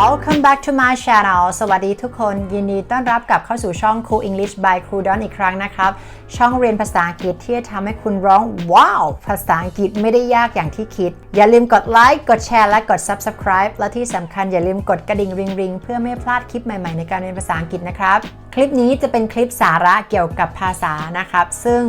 Welcome back to my channel สวัสดีทุกคน ยินดีต้อนรับกลับเข้าสู่ช่อง Cool English by Cool Don อีกครั้งนะครับ ช่องเรียนภาษาอังกฤษที่จะทำให้คุณร้องว้าวภาษาอังกฤษไม่ได้ยากอย่างที่คิด อย่าลืมกดไลค์กดแชร์และกด Subscribe และที่สำคัญอย่าลืมกดกระดิ่งริงริงๆเพื่อไม่พลาดคลิปใหม่ๆในการเรียนภาษาอังกฤษนะครับ คลิปนี้จะเป็นคลิปสาระเกี่ยวกับภาษานะครับ ซึ่ง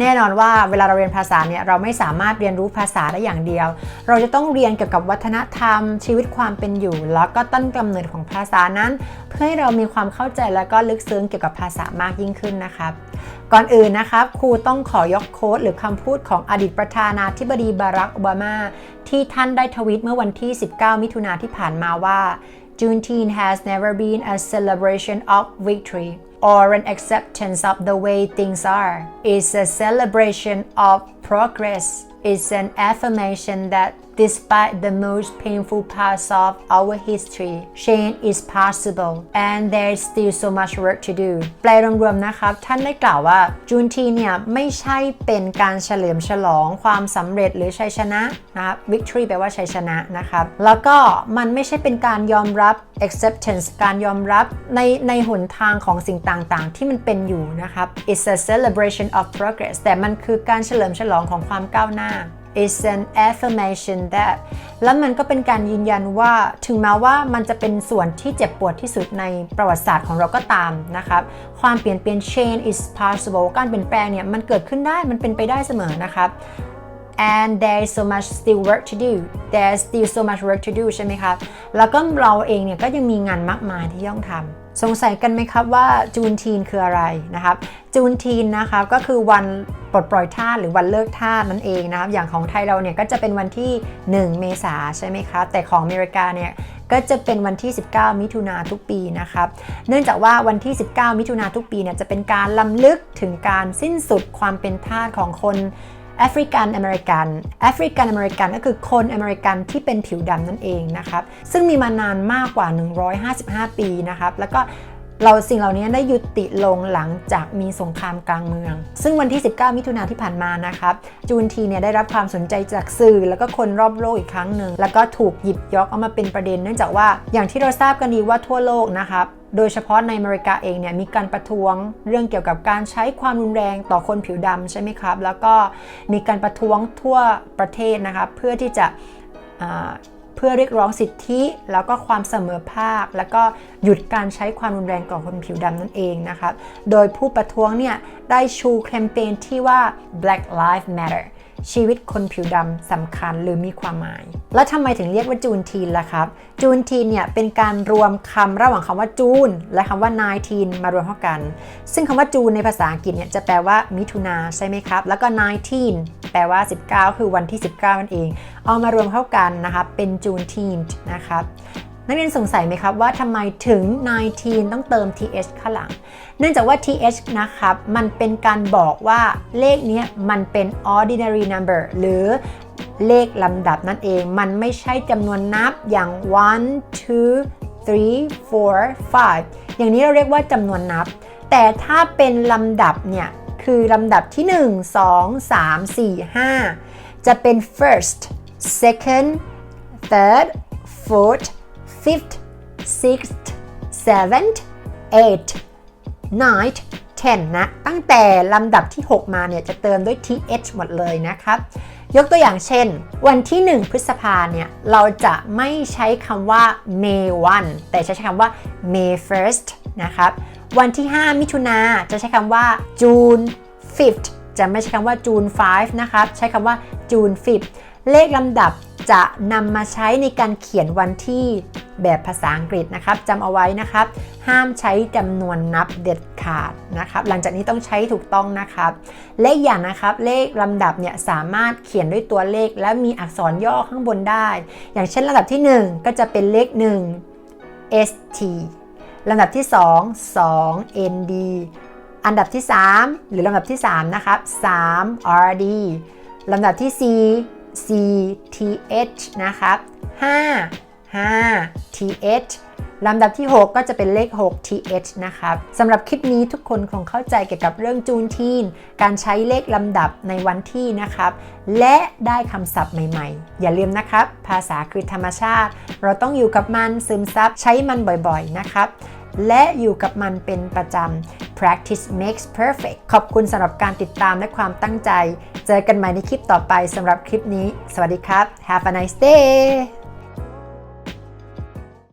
แน่นอนว่าเวลาเราเรียนภาษาเนี่ยเราไม่สามารถเรียนรู้ภาษาได้อย่างเดียว เราจะต้องเรียนเกี่ยวกับวัฒนธรรม ชีวิตความเป็นอยู่ แล้วก็ต้นกำเนิดของภาษานั้น เพื่อให้เรามีความเข้าใจและก็ลึกซึ้งเกี่ยวกับภาษามากยิ่งขึ้นนะครับก่อนอื่นนะครับครูต้องขอยกโค้ดหรือคำพูดของอดีตประธานาธิบดีบารักโอบามา ที่ท่านได้ทวีตเมื่อวันที่ 19 มิถุนาที่ผ่านมาว่า Juneteenth has never been a celebration of victory or an acceptance of the way things are. It's a celebration of progress. It's an affirmation that despite the most painful parts of our history, change is possible and there's still so much work to do. แปลรวมๆนะครับ ท่านได้กล่าวว่าจูนทีเนี่ยไม่ใช่เป็นการเฉลิมฉลองความสำเร็จหรือชัยชนะนะครับ victory แปลว่าชัยชนะนะครับ แล้วก็มันไม่ใช่เป็นการยอมรับ acceptance การยอมรับในในหนทางของสิ่งต่างๆ ที่มันเป็นอยู่นะครับ it's a celebration of progress แต่มันคือการเฉลิมฉลองของความก้าวหน้า is an affirmation that แล้วมันก็เป็นการยืนยันว่าถึงแม้ว่ามันจะเป็นส่วนที่เจ็บปวดที่สุดในประวัติศาสตร์ของเราก็ตามนะครับความเปลี่ยนเปลี่ยน change is possible การเปลี่ยนแปลงเนี่ยมันเกิดขึ้นได้มันเป็นไปได้เสมอนะครับ and there is so much still work to do there's still so much work to do ใช่ไหมครับ แล้วก็เราเองเนี่ยก็ยังมีงานมากมายที่ต้องทำ สงสัยกันไหมครับว่าจูนทีนคืออะไรนะครับ จูนทีนนะครับก็คือวันปลดปล่อยทาสหรือวันเลิกทาสนั่นเองนะครับ อย่างของไทยเราเนี่ยก็จะเป็นวันที่ 1 เมษาใช่ไหมครับแต่ของอเมริกาเนี่ยก็จะเป็นวันที่ 19 มิถุนาทุกปีนะครับ เนื่องจากว่าวันที่ 19 มิถุนาทุกปีเนี่ยจะเป็นการล้ำลึกถึงการสิ้นสุดความเป็นทาสของคน แอฟริกันอเมริกันแอฟริกันอเมริกันก็คือคนอเมริกันที่เป็นผิวดำนั่นเองนะครับ ซึ่งมีมานานมากกว่า 155 ปีนะครับ แล้วก็ เราสิ่งเหล่านี้ได้ยุติลงหลังจากมีสงครามกลางเมือง ซึ่งวันที่ 19 มิถุนาที่ผ่านมานะครับจูนทีเนี่ยได้รับความสนใจจากสื่อ แล้วก็คนรอบโลกอีกครั้งหนึ่งแล้วก็ถูกหยิบยกเอามาเป็นประเด็น เนื่องจากว่าอย่างที่เราทราบกันดีว่าทั่วโลกนะครับโดยเฉพาะในอเมริกาเองเนี่ยมีการประท้วงเรื่องเกี่ยวกับการใช้ความรุนแรงต่อคนผิวดำใช่ไหมครับ แล้วก็มีการประท้วงทั่วประเทศนะครับเพื่อที่จะ พื่อเรียกร้องสิทธิ แล้วก็ความเสมอภาค แล้วก็หยุดการใช้ความรุนแรงต่อคนผิวดำนั่นเองนะครับโดยผู้ประท้วงเนี่ยได้ชูแคมเปญที่ว่า Black Lives Matter ชีวิตคนผิวดำสำคัญหรือมีความหมาย แล้วทำไมถึงเรียกว่าจูนทีนล่ะครับ จูนทีนเนี่ยเป็นการรวมคำระหว่างคำว่าจูน และคำว่า19มารวมเข้ากัน ซึ่งคำว่าจูนในภาษาอังกฤษเนี่ยจะแปลว่ามิถุนาใช่ไหมครับ แล้วก็19 แปลว่า 19 คือวันที่ 19 นั่นเอง เอามารวมเข้ากันนะครับเป็นจูนทีนนะครับนักเรียนสงสัยไหมครับว่าทำไมถึง 19 ต้องเติม th ข้างหลัง เนื่องจากว่า th นะครับ มันเป็นการบอกว่าเลขนี้มันเป็น ordinary number หรือเลขลำดับนั่นเอง มันไม่ใช่จำนวนนับอย่าง1 2 3 4 5อย่างนี้เราเรียกว่าจำนวนนับ แต่ถ้าเป็นลำดับเนี่ย คือลำดับที่ 1 2 3 4 5 จะเป็น first second third fourth fifth sixth seventh eighth ninth ten นะ ตั้งแต่ลำดับที่ 6 มาเนี่ยจะเติมด้วย th หมดเลยนะครับ ยกตัวอย่างเช่น วันที่ 1 พฤษภาเนี่ย เราจะไม่ใช้คำว่า May 1 แต่ใช้คำว่า May 1st นะครับ วันที่ 5 มิถุนาจะใช้คำว่า June 5th จะไม่ใช้คำว่า June 5 นะครับใช้คำว่า June 5th เลขลำดับจะนำมาใช้ในการเขียนวันที่แบบภาษาอังกฤษนะครับจำเอาไว้นะครับ ห้ามใช้จำนวนนับเด็ดขาดนะครับ หลังจากนี้ต้องใช้ถูกต้องนะครับ เลขอย่างนะครับ เลขลำดับเนี่ยสามารถเขียนด้วยตัวเลข และมีอักษรย่อข้างบนได้ อย่างเช่นลำดับที่ 1 ก็จะเป็นเลข 1 st ลำดับที่ 2 2 nd อันดับที่ 3 หรือลำดับที่ 3 นะครับ 3 rd ลำดับที่ 4 cth นะครับ 5 5 th ลำดับที่ 6 ก็จะเป็นเลข 6 th นะครับสำหรับคลิปนี้ทุกคนคงเข้าใจเกี่ยวกับเรื่องจูนทีน การใช้เลขลำดับในวันที่นะครับ และได้คำศัพท์ใหม่ๆ อย่าลืมนะครับ ภาษาคือธรรมชาติ เราต้องอยู่กับมันซึมซับใช้มันบ่อยๆนะครับและอยู่กับมันเป็นประจำ practice makes perfect ขอบคุณสำหรับการติดตามและความตั้งใจ เจอกันใหม่ในคลิปต่อไปสำหรับคลิปนี้ สวัสดีครับ have a nice day